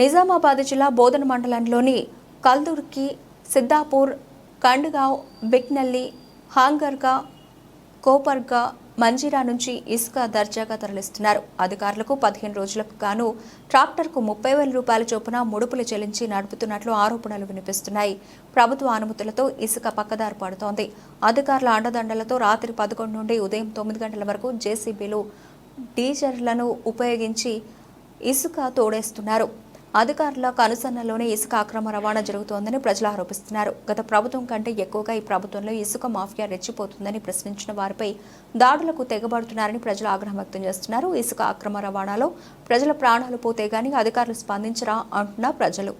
నిజామాబాద్ జిల్లా బోధన మండలంలోని కల్దుర్కి సిద్దాపూర్ కండ్గావ్ బిక్నల్లి హాంగర్గా కోపర్గా మంజీరా నుంచి ఇసుక దర్జాగా తరలిస్తున్నారు. అధికారులకు పదిహేను రోజులకు గాను ట్రాక్టర్కు ముప్పై వేల రూపాయల చొప్పున ముడుపులు చెల్లించి నడుపుతున్నట్లు ఆరోపణలు వినిపిస్తున్నాయి. ప్రభుత్వ అనుమతులతో ఇసుక పక్కదారి పడుతోంది. అధికారుల అండదండలతో రాత్రి పదకొండు నుండి ఉదయం తొమ్మిది గంటల వరకు జేసీబీలు డీజర్లను ఉపయోగించి ఇసుక తోడేస్తున్నారు. అధికారుల కనుసన్నలోనే ఇసుక అక్రమ రవాణా జరుగుతోందని ప్రజలు ఆరోపిస్తున్నారు. గత ప్రభుత్వం కంటే ఎక్కువగా ఈ ప్రభుత్వంలో ఇసుక మాఫియా రెచ్చిపోతుందని ప్రశ్నించిన వారిపై దాడులకు తెగబడుతున్నారని ప్రజలు ఆగ్రహం వ్యక్తం చేస్తున్నారు. ఇసుక అక్రమ రవాణాలో ప్రజల ప్రాణాలు పోతే గాని అధికారులు స్పందించరా అంటున్న ప్రజలు.